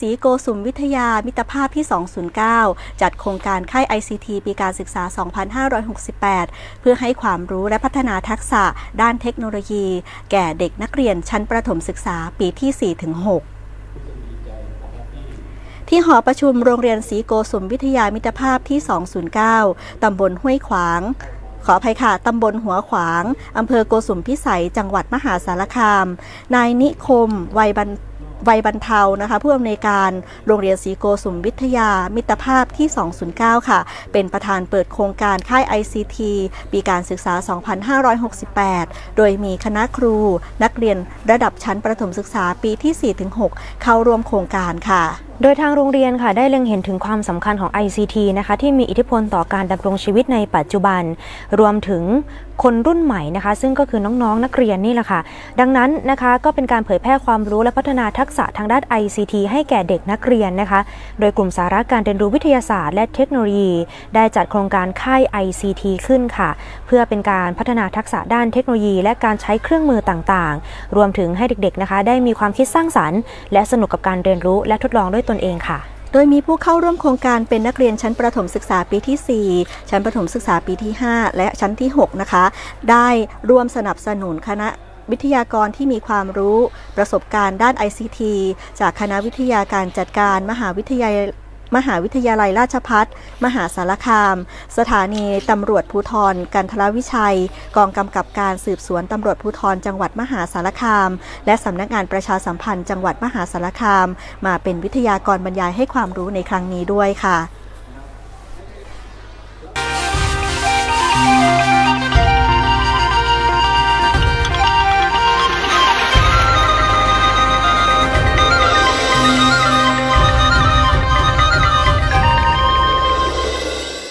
ศรีโกสุมวิทยามิตรภาพที่ 209 จัดโครงการค่าย ICT ปีการศึกษา 2568 เพื่อให้ความรู้และพัฒนาทักษะด้านเทคโนโลยี แก่เด็กนักเรียนชั้นประถมศึกษาปีที่ 4-6ที่หอประชุมโรงเรียนศรีโกสุมวิทยามิตรภาพที่ 209 ตำบลห้วยขวาง ขออภัยค่ะ ตำบลหัวขวาง อำเภอโกสุมพิสัย จังหวัดมหาสารคาม นายนิคม วัยบรร วัยบรรเทานะคะผู้อำนวยการโรงเรียนศรีโกสุมวิทยา มิตรภาพที่ 209 ค่ะ เป็นประธานเปิดโครงการค่าย ICT ปีการศึกษา 2568 โดยมีคณะครู นักเรียนระดับชั้นประถมศึกษาปีที่ 4-6 เข้าร่วมโครงการค่ะ โดยทางโรงเรียนค่ะได้เล็งเห็นถึงความสำคัญของ ICT นะคะที่มีอิทธิพลต่อการดำรงชีวิตในปัจจุบัน รวมถึงคนรุ่นใหม่นะคะ ซึ่งก็คือน้องๆนนักเรียนนี่แหละค่ะ ดังนั้นนะคะก็เป็นการเผยแพร่ความรู้และพัฒนาทักษะทางด้าน ICT ให้แก่เด็กนักเรียนนะคะ โดยกลุ่มสาระการเรียนรู้วิทยาศาสตร์และเทคโนโลยี ได้จัดโครงการค่าย ICT ขึ้นค่ะ เพื่อเป็นการพัฒนาทักษะด้านเทคโนโลยี และการใช้เครื่องมือต่างๆ รวมถึงให้เด็กๆนะคะ ได้มีความคิดสร้างสรรค์ และสนุกกับการเรียนรู้และทดลองด้วยตนเองค่ะ โดยมีผู้เข้าร่วมโครงการเป็นนักเรียนชั้นประถมศึกษาปีที่ 4 ชั้นประถมศึกษาปีที่ 5 และชั้นที่ 6 นะคะ ได้ร่วมสนับสนุนคณะวิทยากรที่มีความรู้ประสบการณ์ด้าน ICT จากคณะวิทยาการจัดการมหาวิทยาลัย มหาวิทยาลัยราชพัฒมหาสารคาม สถานีตำรวจภูธรกันทรวิชัย กองกำกับการสืบสวนตำรวจภูธรจังหวัดมหาสารคาม และสำนักงานประชาสัมพันธ์จังหวัดมหาสารคาม มาเป็นวิทยากรบรรยายให้ความรู้ในครั้งนี้ด้วยค่ะ